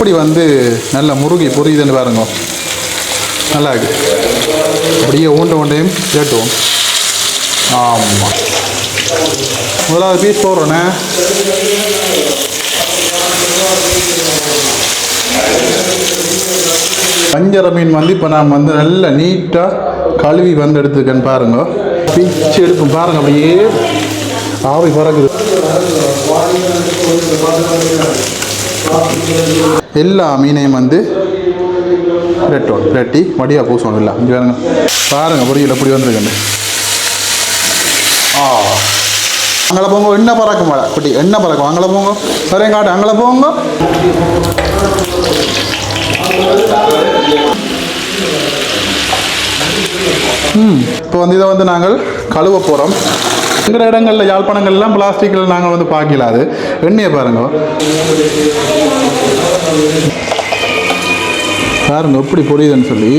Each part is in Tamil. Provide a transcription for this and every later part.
எப்படி வந்து நல்ல முருகி புரியுதுன்னு பாருங்க. நல்லா இருக்கு. அப்படியே ஊண்ட ஊண்டையும் கேட்டுவோம். ஆமாம் முதலாவது பீஸ் போடுறோண்ணே. வஞ்சர மீன் வந்து இப்போ நான் வந்து நல்ல நீட்டாக கழுவி வந்து எடுத்துருக்கேன்னு பாருங்க. பிச்சு எடுக்கும் பாருங்க அப்படியே. ஆவி பறக்குது. எல்லா மீனையும் வந்து ரெட்டோம் ரெட்டி மடியாக பூசணும் இல்லை இங்கே பாருங்க. பாருங்க பொரியல் எப்படி வந்துருக்குன்னு. ஆ. அங்கே போங்க என்ன பறக்கும் மழை குட்டி என்ன பறக்கும். அங்கே போங்க. சரியா காட்டு. அங்கே போங்க. ம். இப்போ வந்து இதை வந்து நாங்கள் கழுவ போகிறோம் இருக்கிற இடங்களில் யாழ்ப்பாணங்கள்லாம் பிளாஸ்டிக்கில் நாங்கள் வந்து பார்க்கலாது எண்ணெயை பாருங்க. பாருங்க எப்படி புரியுதுன்னு சொல்லி.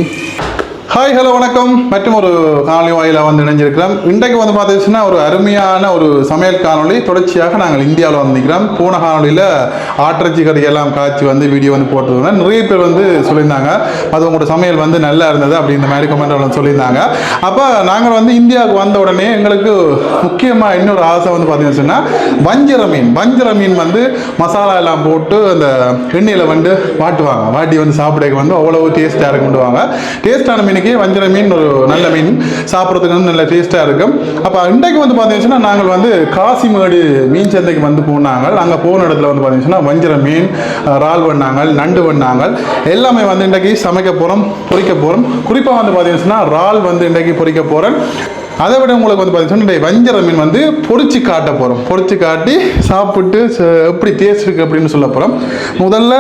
ஹாய் ஹலோ வணக்கம். மற்றும் ஒரு காணொலி வாயிலாக வந்து இணைஞ்சிருக்கிறோம். இன்றைக்கு வந்து பார்த்துச்சுன்னா ஒரு அருமையான ஒரு சமையல் காணொலி தொடர்ச்சியாக நாங்கள் இந்தியாவில் வந்திருக்கிறோம். நிற்கிறோம் போன காணொலியில் ஆட்டிறைச்சி கறி காய்ச்சி வந்து வீடியோ வந்து போட்டிருந்தோம். நிறைய பேர் வந்து சொல்லியிருந்தாங்க. அது உங்களோட சமையல் வந்து நல்லா இருந்தது அப்படின்ற மாதிரி கமெண்ட் சொல்லியிருந்தாங்க. அப்போ நாங்கள் வந்து இந்தியாவுக்கு வந்த உடனே எங்களுக்கு முக்கியமாக இன்னொரு ஆசை வந்து பார்த்தீங்கன்னா வஞ்சிர மீன். வஞ்சிர மீன் வந்து மசாலா எல்லாம் போட்டு அந்த எண்ணெயில் வந்து வாட்டுவாங்க. வாட்டி வந்து சாப்பிட வந்து அவ்வளோ டேஸ்ட்டாக இறக்கும்பிடுவாங்க டேஸ்ட்டான மீன் இன்றைக்கி வஞ்சிர மீன் ஒரு நல்ல மீன். சாப்பிட்றதுக்கு வந்து நல்ல டேஸ்ட்டாக இருக்கும். அப்போ இன்றைக்கு வந்து பார்த்தீங்கன்னா நாங்கள் வந்து காசிமேடு மீன் சந்தைக்கு வந்து போனாங்க. அங்கே போன இடத்துல வந்து பார்த்தீங்கன்னா வஞ்சிர மீன் இறால் பண்ணாங்க நண்டு பண்ணாங்க எல்லாமே வந்து இன்றைக்கி சமைக்க போகிறோம் பொறிக்க போகிறோம் குறிப்பாக வந்து பார்த்தீங்கன்னா இறால் வந்து இன்றைக்கு பொறிக்க போகிறேன் அதை விட உங்களுக்கு வந்து பார்த்தீங்கன்னா வஞ்சர மீன் வந்து பொறிச்சு காட்ட போகிறோம் பொறிச்சு காட்டி சாப்பிட்டு ச- எப்படி டேஸ்ட் இருக்குது அப்படின்னு சொல்ல போகிறோம் முதல்ல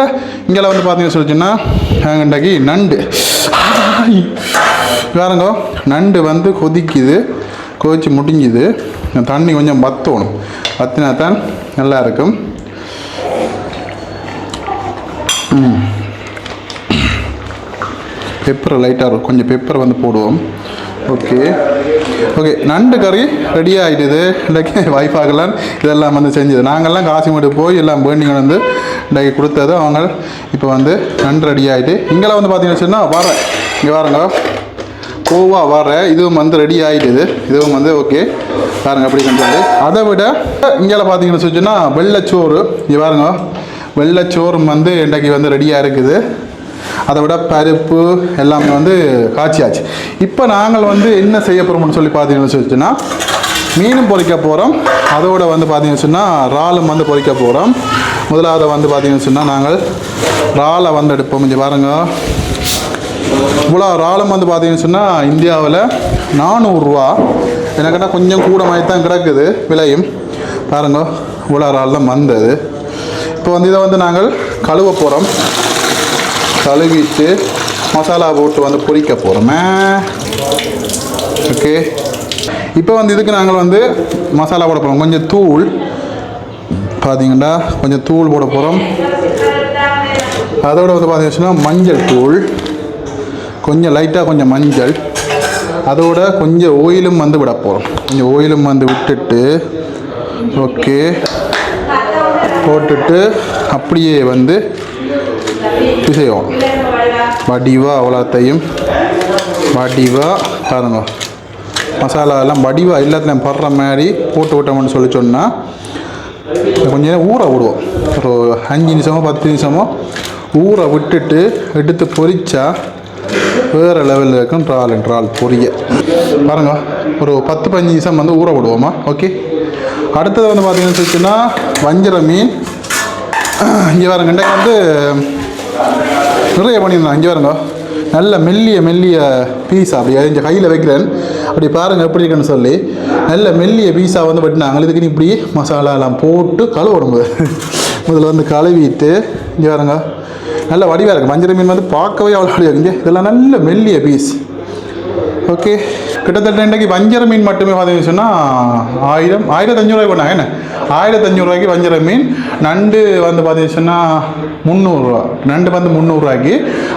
இங்கே வந்து பார்த்தீங்கன்னு சொல்லிச்சுன்னா நாங்கள் நண்டு. ஆய். பாருங்க நண்டு வந்து கொதிக்குது கொதிச்சு முடிஞ்சுது. தண்ணி கொஞ்சம் வத்தணும். வத்தினா தான் நல்லா இருக்கும். பெப்பர் லைட்டாக கொஞ்சம் பெப்பர் வந்து போடுவோம். ஓகே ஓகே நண்டு கறி ரெடி ஆகிடுது இன்றைக்கு வைஃபாகலாம் இதெல்லாம் வந்து செஞ்சது. நாங்கள்லாம் காசிமேடு போய் எல்லாம் பேண்டிங் வந்து இன்றைக்கு கொடுத்தது. அவங்க இப்போ வந்து நண்டு ரெடி ஆகிட்டு இங்கெல்லாம் வந்து பார்த்தீங்கன்னு சொன்னால் வரேன் இங்கே வாருங்க கோவா வர இதுவும் வந்து ரெடி ஆகிடுது இதுவும் வந்து ஓகே பாருங்க அப்படி சொல்லி அதை விட இங்கெல்லாம் பார்த்தீங்கன்னு சொன்னால் வெள்ளைச்சோறு இங்கே பாருங்க. வெள்ளைச்சோறும் வந்து இன்றைக்கு வந்து ரெடியாக இருக்குது. அதை விட பருப்பு எல்லாமே வந்து காய்ச்சியாச்சு. இப்போ நாங்கள் வந்து என்ன செய்ய போகிறோம்னு சொல்லி பார்த்தீங்கன்னு சொல்லிச்சுன்னா மீனும் பொறிக்க போகிறோம் அதோட வந்து பார்த்தீங்கன்னு சொன்னால் இறாலும் வந்து பொறிக்க போகிறோம் முதலாவது வந்து பார்த்தீங்கன்னு சொன்னால் நாங்கள் இறாலை வந்து எடுப்போம். இங்கே பாருங்க. இவ்வளோ இறாலும் வந்து பார்த்தீங்கன்னு சொன்னால் இந்தியாவில் நானூறுரூவா எனக்குன்னா கொஞ்சம் கூட மாதிரி தான் கிடக்குது விலையும். பாருங்க இவ்வளோ இறால் தான் வந்தது. இப்போ வந்து இதை வந்து நாங்கள் கழுவ போகிறோம் கழுவிட்டு மசாலா போட்டு வந்து பொரிக்க போகிறோமே ஓகே இப்போ வந்து இதுக்கு நாங்கள் வந்து மசாலா போட போகிறோம் கொஞ்சம் தூள். பார்த்தீங்கன்னா கொஞ்சம் தூள் போட போகிறோம் அதோட வந்து பார்த்தீங்கன்னா மஞ்சள் தூள். கொஞ்சம் லைட்டாக கொஞ்சம் மஞ்சள். அதோட கொஞ்சம் ஓயிலும் வந்து விட போகிறோம் கொஞ்சம் ஓயிலும் வந்து விட்டுட்டு ஓகே போட்டுட்டு அப்படியே வந்து பிசைவோம் வடிவா அவ்வளோத்தையும் வடிவா பாருங்க மசாலா எல்லாம் வடிவா எல்லாத்தையும் படுற மாதிரி போட்டு விட்டோம்னு சொல்லி சொன்னால் கொஞ்ச நேரம் ஊற விடுவோம். ஒரு அஞ்சு நிமிஷமோ பத்து நிமிஷமோ ஊற விட்டுட்டு எடுத்து பொறிச்சா வேறு லெவலில் இருக்கும். ட்ரால் ட்ரால் பொரிய. பாருங்க ஒரு பத்து பதினஞ்சு நிமிஷம் வந்து ஊற விடுவோமா? ஓகே அடுத்தது வந்து பார்த்தீங்கன்னு சொல்லிச்சுன்னா வஞ்சிர மீன். இங்கே பாருங்க வந்து நிறைய பண்ணியிருந்தேன். இங்கே வருங்க நல்ல மெல்லிய மெல்லிய பீஸா அப்படி இந்த கையில் வைக்கிறேன். அப்படி பாருங்கள் எப்படி இருக்குன்னு சொல்லி. நல்ல மெல்லிய பீஸா வந்து பட்டினாங்க இதுக்கு இப்படி மசாலாலாம் போட்டு கழுவணும் முதல்ல. வந்து கழுவிட்டு இங்கே வருங்க நல்ல வடிவாக இருக்குது மஞ்சள் மீன் வந்து பார்க்கவே அவ்வளோ வடிவாக இங்கே இதெல்லாம் நல்ல மெல்லிய பீஸ் ஓகே கிட்டத்தட்ட இன்றைக்கு வஞ்சர மீன் மட்டுமே பார்த்தீங்கன்னு சொன்னால் ஆயிரம் ஆயிரத்தஞ்சூறுவாய்க்கு பண்ணாங்க என்ன? ஆயிரத்தஞ்சூறுவாய்க்கு வஞ்சர மீன் நண்டு வந்து பார்த்தீங்கன்னு சொன்னால் முந்நூறுரூவா நண்டு வந்து முந்நூறுரூவாய்க்கு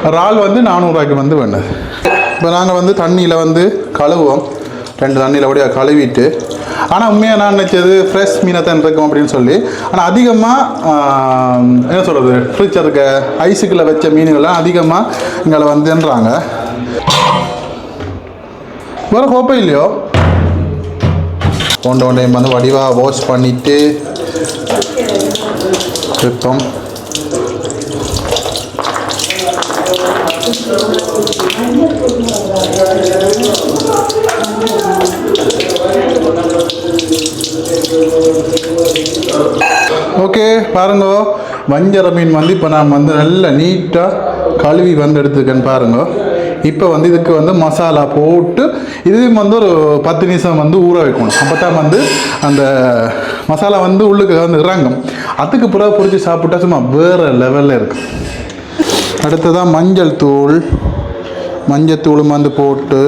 இறால் வந்து நானூறுரூவாய்க்கு வந்து வேண்டது இப்போ நாங்கள் வந்து தண்ணியில் வந்து கழுவுவோம். ரெண்டு தண்ணியில் அப்படியே கழுவிட்டு ஆனால் உண்மையாக நான் நினச்சது ஃப்ரெஷ் மீனை தான் இருக்கும் அப்படின்னு சொல்லி. ஆனால் அதிகமாக என்ன சொல்கிறது ஃப்ரிட்ஜ் இருக்க ஐஸுக்குள்ளே வச்ச மீன்கள்லாம் அதிகமாக எங்களை வந்துன்றாங்க வேறு கோப்பை இல்லையோ? ஒன்று ஒன்றையும் வந்து வடிவாக வாஷ் பண்ணிவிட்டு திருப்பம் ஓகே பாருங்க. வஞ்சர மீன் வந்து இப்போ நான் வந்து நல்ல நீட்டாக கழுவி வந்து எடுத்துக்கேன்னு பாருங்க. இப்போ வந்து இதுக்கு வந்து மசாலா போட்டு இதுவும் வந்து ஒரு பத்து நிமிஷம் வந்து ஊற வைக்கணும். அப்போ தான் வந்து அந்த மசாலா வந்து உள்ளுக்கு வந்து இறங்கும். அதுக்கு பிறகு பொரிச்சு சாப்பிட்டா சும்மா வேறு லெவலில் இருக்கும் அடுத்ததாக மஞ்சள் தூள். மஞ்சள் தூளும் வந்து போட்டு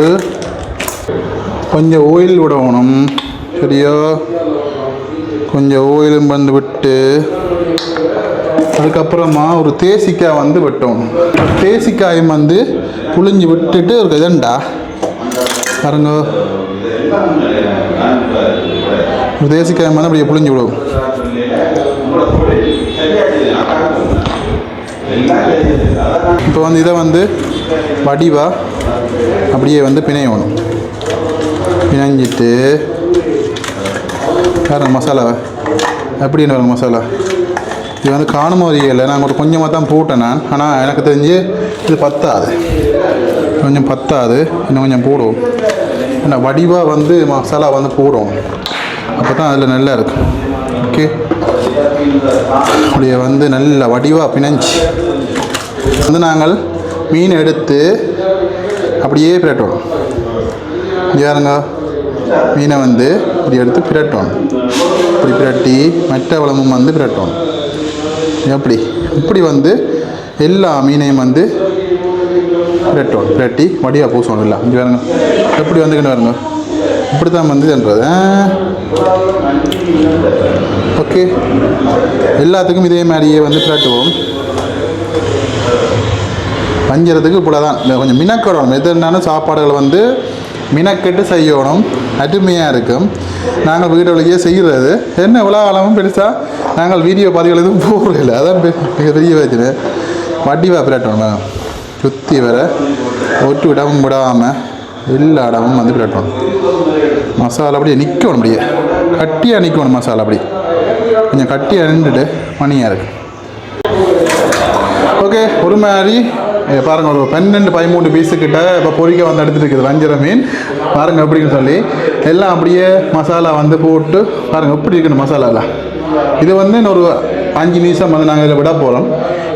கொஞ்சம் ஓயில் விடணும். சரியா? கொஞ்சம் ஓயிலும் வந்து விட்டு அதுக்கப்புறமா ஒரு தேசிக்காய் வந்து வெட்டணும். தேசிக்காயும் வந்து புழிஞ்சு விட்டுட்டு ஒரு இதண்டா பாருங்க. ஒரு தேசிக்காயம் வந்து அப்படியே புழிஞ்சு விடும். இப்போ வந்து இதை வந்து வடிவா அப்படியே வந்து பிணையணும். பிணைஞ்சிட்டு பாருங்க மசாலாவை. எப்படின்னு பாருங்க மசாலா? இது வந்து காணும் ஒரு இல்லை நான் ஒரு கொஞ்சமாக தான் போட்டேன் நான். ஆனால் எனக்கு தெரிஞ்சு இது பத்தாது. கொஞ்சம் பத்தாது. இன்னும் கொஞ்சம் போடுவோம். ஏன்னா வடிவாக வந்து மசாலா வந்து போடுவோம். அப்போ தான் அதில் நல்லா இருக்கும். ஓகே? அப்படியே வந்து நல்ல வடிவாக பிணைஞ்சு வந்து நாங்கள் மீன் எடுத்து அப்படியே பிரட்டோம் யாருங்க மீனை வந்து இப்படி எடுத்து பிரட்டோம் இப்படி பிரட்டி மற்ற வளமும் வந்து பிரட்டோம் எப்படி இப்படி வந்து எல்லா மீனையும் வந்து ரெட்டோம் ரெட்டி வடியாக பூசணும் இல்லை இங்கே பாருங்க. எப்படி வந்துக்கிட்டு பாருங்க. இப்படி தான் வந்ததுன்றது ஓகே. எல்லாத்துக்கும் இதே மாதிரியே வந்து பிரட்டுவோம் வஞ்சிரத்துக்கு இப்படி தான் கொஞ்சம் மினக்கடணும் எது என்னன்னா சாப்பாடுகள் வந்து மினக்கெட்டு செய்யணும். அருமையாக இருக்கும். நாங்கள் வீடுகளுக்கே செய்கிறது. என்ன இவ்வளோ காலமும் பெருசாக நாங்கள் வீடியோ பதிவுகள் எதுவும் போடுறதில்ல. அதான் பெ- மிக பெரிய பிரச்சனை வட்டி வாப்பிராட்டோம் மேடம் சுற்றி வர ஒட்டு விடவும் விடாமல் எல்லா இடமும் வந்து பிரட்டணும். மசாலா அப்படியே நிற்கணும் அப்படியே. கட்டியாக நிற்கணும் மசாலா அப்படி. கொஞ்சம் கட்டியாக நின்றுட்டு மணியாக இருக்குது ஓகே ஒரு மாதிரி பாருங்கள் ஒரு பன்னெண்டு பதிமூணு பீஸுக்கிட்ட இப்போ பொறிக்க வந்து எடுத்துட்டு இருக்குது மீன். பாருங்கள் எப்படின்னு சொல்லி. எல்லாம் அப்படியே மசாலா வந்து போட்டு பாருங்கள் எப்படி இருக்கணும் மசாலாலாம் இது வந்து இன்னொரு அஞ்சு நிமிஷம் வந்து நாங்கள் இதில் விட போகிறோம்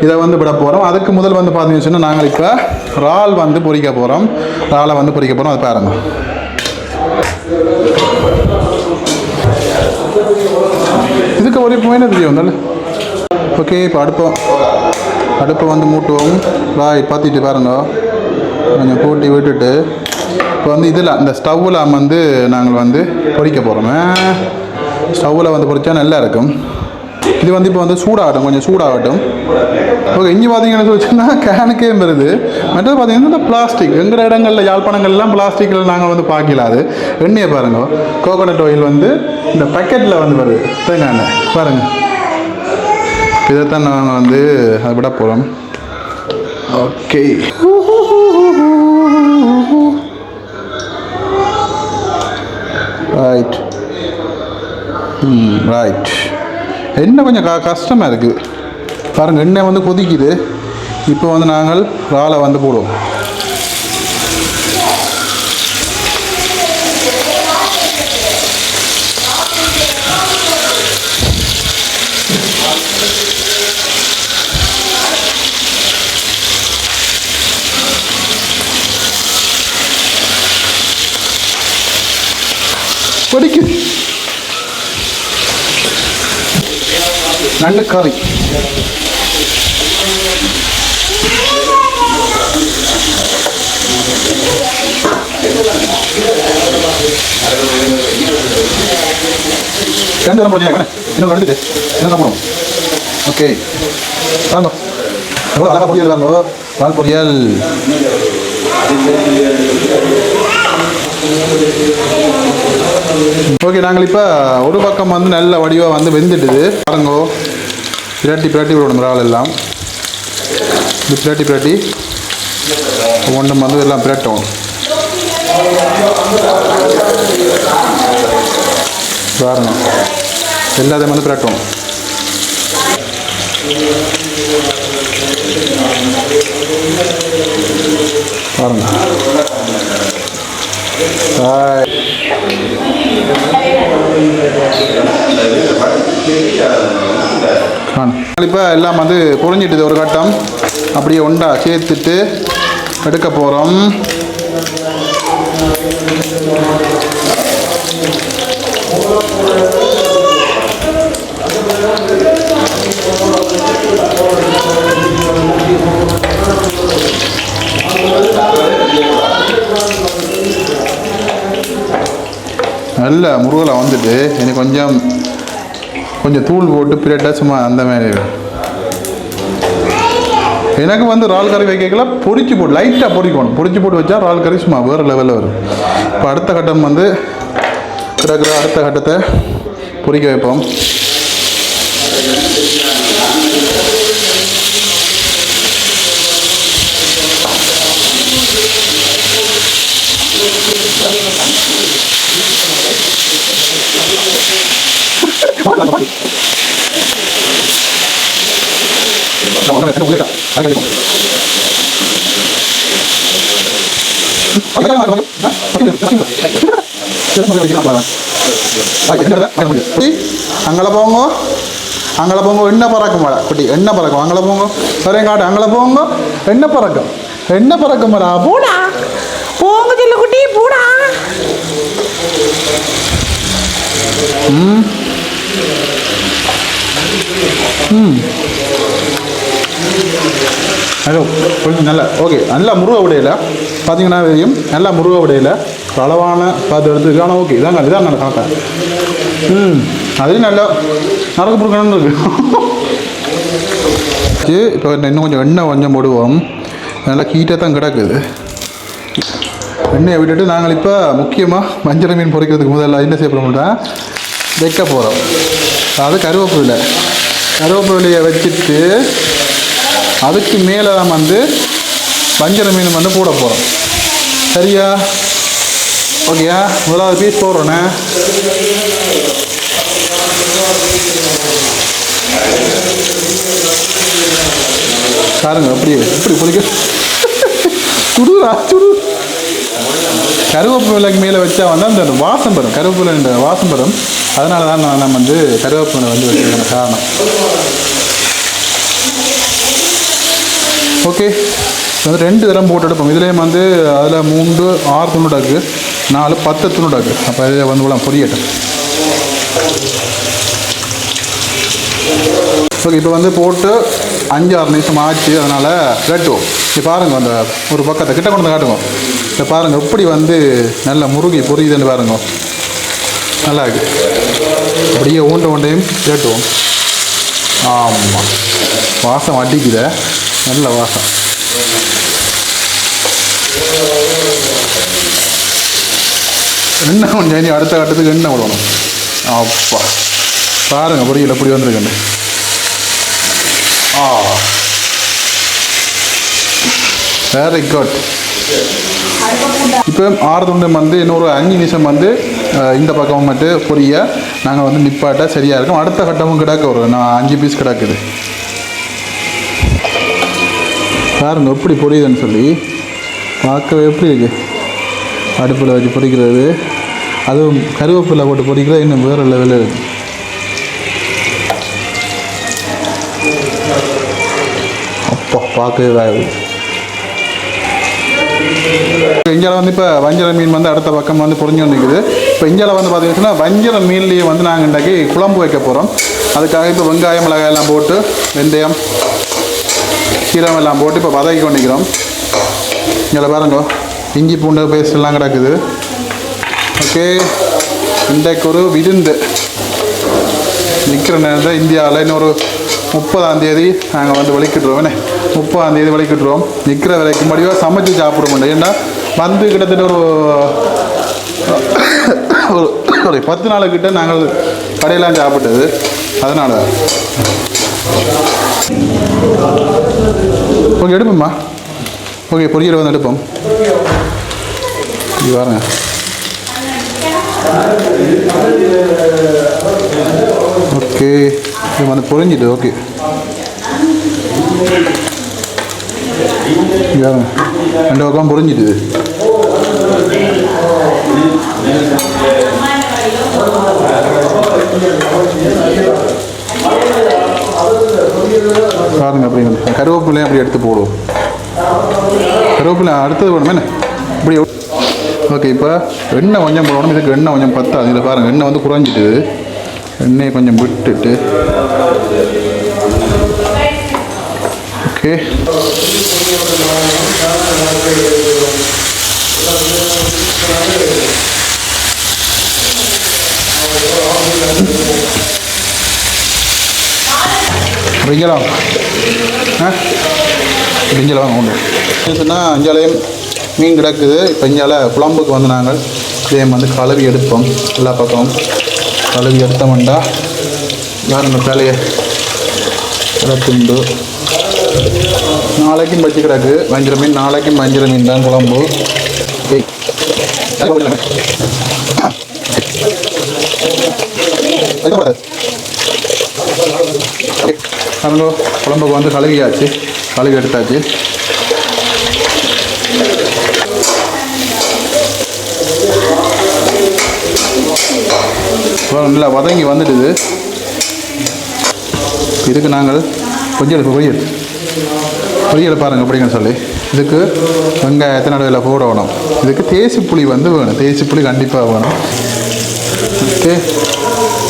இதை வந்து விட போகிறோம் அதுக்கு முதல் வந்து பார்த்தீங்கன்னு சொன்னால் நாங்கள் இப்போ இறால் வந்து பொறிக்க போகிறோம் இறாலை வந்து பொறிக்க போகிறோம் அது பாருங்க. இதுக்கு ஒரு பாயிண்ட் தெரியும் ஓகே இப்போ அடுப்போம். அடுப்பை வந்து மூட்டுவோம். ராய் பார்த்துட்டு பாருங்க. கொஞ்சம் கூட்டி விட்டுட்டு. இப்போ வந்து இதில் இந்த ஸ்டவ்வில் வந்து நாங்கள் வந்து பொரிக்க போகிறோம் ஸ்டவ்வில் வந்து பொறிச்சா நல்லா இருக்கும் இது வந்து இப்போ வந்து சூடாகட்டும் கொஞ்சம் சூடாகட்டும். ஓகே இங்கே பார்த்தீங்கன்னு வச்சுன்னா கேனுக்கே வருது. மற்றது பார்த்தீங்கன்னா இந்த பிளாஸ்டிக் எங்கிற இடங்களில் யாழ்ப்பாணங்கள்லாம் பிளாஸ்டிக்கில் நாங்கள் வந்து பார்க்கல அது. எண்ணெயை பாருங்க. கோகோனட் ஆயில் வந்து இந்த பக்கெட்டில் வந்து வருது. தேங்காய் எண்ணெய். பாருங்கள் இதைத்தான் நாங்கள் வந்து அதை விட போகிறோம் ஓகே ரைட் ம் ரைட் என்ன கொஞ்சம் க கஷ்டமாக இருக்குது பாருங்கள் எண்ணெய் வந்து கொதிக்குது. இப்போ வந்து நாங்கள் இறாலை வந்து போடுவோம் கொதிக்குது நல்ல கறி ரெண்டு தரம் இன்னும் ரெண்டு என்ன போடும் ஓகே வாங்க எவ்வளோ அழகாக பொரியல் வாங்க பால் பொரியல் ஓகே நாங்கள் இப்போ ஒரு பக்கம் வந்து நல்ல வடிவாக வந்து வெந்துட்டுது பாருங்கோ பிரட்டி பிரட்டி விடணும் இறால் எல்லாம். இது பிரட்டி பிரட்டி. ஒன்றும் வந்து எல்லாம் பிரட்டும் பாருங்க எல்லாத்தையும் வந்து பிரட்டும் எல்லாம் வந்து பொறிஞ்சிட்டுது ஒரு கட்டம். அப்படியே ஒண்டா சேர்த்துட்டு எடுக்க போகிறோம் நல்ல முருகலை வந்துட்டு எனக்கு கொஞ்சம் கொஞ்சம் தூள் போட்டு பிரட்டா சும்மா அந்த மாதிரி எனக்கு வந்து இறால் கறி வைக்கல பொறிச்சு போட்டு லைட்டாக பொறிக்கணும். பொறிச்சு போட்டு வச்சா இறால் கறி சும்மா வேறு லெவலில் வரும். இப்போ அடுத்த கட்டம் வந்து கிடக்கிற அடுத்த கட்டத்தை பொறிக்க வைப்போம். அங்கே போங்க அங்கே போங்க என்ன பறக்கும் மேடம் குட்டி என்ன பறக்கும்? அங்கே போங்க சரியா காட்டு அங்கே போங்க என்ன பறக்கும்? என்ன பறக்கும் மேடம் பூடா. போங்க செல்ல குட்டி பூடா. ஹலோ கொஞ்சம் நல்லா ஓகே நல்லா முருக விடையில பார்த்தீங்கன்னா தெரியும் நல்லா முருக விடையில அளவான பார்த்து எடுத்து ஆனால் ஓகே இதாங்க இதான் நான் கணக்கேன் ம் அதையும் நல்லா நடக்க பொறுக்கணும்னு இருக்கு. இப்போ இன்னும் கொஞ்சம் எண்ணெய் கொஞ்சம் போடுவோம். நல்லா ஹீட்டாக தான் கிடக்குது. எண்ணெயை விட்டுட்டு நாங்கள் இப்போ முக்கியமாக மஞ்சள் மீன் பொரிக்கிறதுக்கு முதல்ல என்ன செய்ய போகிறோம்னா வைக்க போகிறோம் அது கருவேப்பிலை. கருவேப்பிலையை வச்சுட்டு அதுக்கு மேலே நம்ம வந்து வஞ்சர மீன் வந்து போட போகிறோம் சரியா? ஓகேயா? முதலாவது பீஸ் போடுறோண்ணே. பாருங்க அப்படியே எப்படி பொறிக்க சுடுறா சுடு. கருவேப்பிலைக்கு மேலே வச்சா வந்து அந்த வாசம் பெறும். கருவேப்பிலை இந்த வாசம் பெறும். அதனால தான் நான் நம்ம வந்து கருவேப்பிலை வந்து வச்சுருக்கேன் காரணம். ஓகே. வந்து ரெண்டு தரம் போட்டு எடுப்போம். இதுலேயும் வந்து அதில் மூன்று ஆறு துணுடாக்கு நாலு பத்து துணுடாக்கு அப்போ இதை வந்து விடலாம். பொரியட்டும். ஓகே இப்போ வந்து போட்டு அஞ்சு ஆறு நிமிஷம் ஆச்சு. அதனால் கட்டுவோம் இப்போ பாருங்கள் அந்த ஒரு பக்கத்தை கிட்ட கொண்டு வந்து காட்டுங்க. இப்போ பாருங்கள் எப்படி வந்து நல்ல முருகி பொரியுதுன்னு பாருங்க. நல்லா இருக்கு. அப்படியே ஊண்ட ஊண்டையும் கேட்டுவோம் ஆமாம் வாசம் அடிக்குதே. நல்ல வாசம். எண்ணெய் கொஞ்சம் இனி அடுத்த கட்டத்துக்கு எண்ணெய் விடணும். அப்பா. பாருங்க பொரியல் எப்படி வந்திருக்குன்னு. ஆ. வெரி குட் இப்போ ஆறு துண்டம் வந்து இன்னொரு அஞ்சு நிமிஷம் வந்து இந்த பக்கம் மட்டும் பொரிய. நாங்கள் வந்து நிப்பாட்ட சரியாக இருக்கும். அடுத்த கட்டமும் கிடக்கு ஒரு நான் அஞ்சு பீஸ் கிடக்குது. பாருங்க எப்படி பொரியுதுன்னு சொல்லி பார்க்கவே எப்படி இருக்குது அடுப்பில் வச்சு பொரிக்கிறது அதுவும் கருவேப்பிலை போட்டு பொரிக்கிறது இன்னும் வேறு லெவலில் இருக்கு. அப்பா பார்க்கவே வேறு இஞ்சால வந்து இப்போ வஞ்சர மீன் வந்து அடுத்த பக்கம் வந்து பொறிஞ்சு வந்துக்குது இப்போ இஞ்சால வந்து பார்த்தீங்கன்னா வஞ்சர மீன்லேயே வந்து நாங்கள் இன்றைக்கி குழம்பு வைக்க போகிறோம் அதுக்காக இப்போ வெங்காயம் மிளகாய் எல்லாம் போட்டு வெந்தயம் சீரகம் எல்லாம் போட்டு இப்போ வதக்கி கொண்டிக்கிறோம் இங்கே பாருங்க இஞ்சி பூண்டு பேஸ்ட் எல்லாம் கிடக்குது. ஓகே இன்றைக்கு ஒரு விருந்து. நிற்கிற நேரத்தில் இந்தியாவில் இன்னொரு முப்பதாம் தேதி நாங்கள் வந்து வலிக்கிட்டுருவோம் என்ன? முப்பதாம் தேதி நிற்கிற விலைக்கு முடிவாக சமைச்சு சாப்பிட முடியும் ஏன்னா வந்து கிட்டத்தட்ட ஒரு ஒரு ஒரு பத்து நாளுக்கிட்ட நாங்கள் கடையெல்லாம் சாப்பிட்டது. அதனால் ஓகே எடுப்போம்மா. ஓகே பொரியல் வந்து எடுப்போம். இது பாருங்க. ஓகே இது வந்து பொரிஞ்சிட்டு ஓகே. ரெண்டு பக்கம் பொரிஞ்சிட்டுது பாருங்க அப்படி கருவேப்பிலையும் அப்படி எடுத்து போடுவோம் கருவேப்பிலை அடுத்தது வேணுமே என்ன? இப்படி ஓகே இப்போ எண்ணெய் கொஞ்சம் போடணும். இதுக்கு எண்ணெய் கொஞ்சம் பத்தாது. இதில் பாருங்கள் எண்ணெய் வந்து குறைஞ்சிட்டு எண்ணெயை கொஞ்சம் விட்டுட்டு. ஓகே ரிங்கலாம் ஆ? ரிங்கலாம் வாங்க உண்டு சொன்னால் அஞ்சாலையும் மீன் கிடக்குது இப்போ இஞ்சால குழம்புக்கு வந்து நாங்கள் இதே வந்து கழுவி எடுப்போம். எல்லா பக்கமும் கழுவி எடுத்தோம்டா யார் இந்த வேலையை கிடக்குண்டு? நாளைக்கும் பச்சு கிடக்கு. வஞ்சிர மீன் நாளைக்கும் வஞ்சிர மீன் தான் குழம்பு ஏய். பாருங்க குழம்புக்கு வந்து கழுவியாச்சு. கழுவி எடுத்தாச்சு நல்லா வதங்கி வந்துடுது. இதுக்கு நாங்கள் பொரியல் பொரியல். பொரியல் பாருங்கள் எப்படிங்கன்னு சொல்லி. இதுக்கு வெங்காயத்தை நடுவில் போடணும்? இதுக்கு தேசி புளி வந்து வேணும். தேசி புளி கண்டிப்பாக வேணும். ஓகே.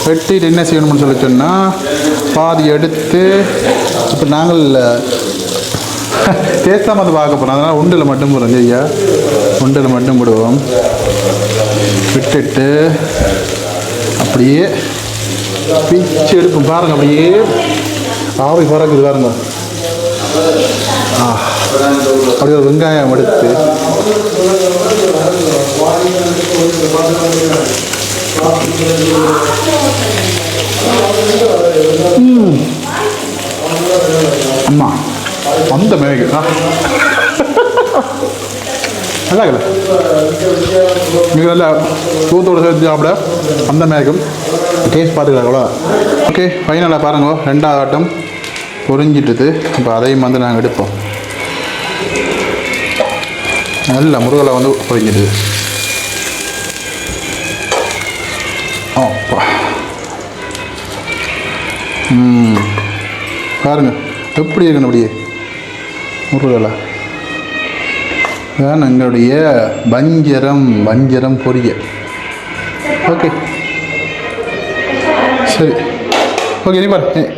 வெட்டிட்டு என்ன செய்யணும்னு சொல்லி சொன்னால் பாதி எடுத்து இப்போ நாங்கள் டேஸ்ட்டாக வந்து பார்க்க போகிறோம் அதனால் உண்டில் மட்டும் போகிறோம் ஐயா உண்டில் மட்டும் போடுவோம். விட்டுட்டு அப்படியே பிச்சு எடுப்போம். பாருங்கள் அப்படியே ஆவி பறக்குது பாருங்க. ஆ அப்படியே ஒரு வெங்காயம் எடுத்து. ம். அம்மா அந்த மேகு. நல்லா இருக்குல்ல மிக நல்ல தூத்தோடு சேர்த்து சாப்பிட அந்த மேகம். டேஸ்ட் பார்த்துக்கிறாங்களோ ஓகே ஃபைனலாக பாருங்க. ரெண்டாவது ஆட்டம் பொரிஞ்சிட்டுது. இப்போ அதையும் வந்து நாங்கள் எடுப்போம். நல்ல முருகலை வந்து பொரிஞ்சிடுது ம். எப்படி இருக்கணும் அப்படியே முருகலா? இதான் எங்களுடைய வஞ்சரம் வஞ்சரம் பொரிய. ஓகே. சரி. ஓகே நீ பாரு.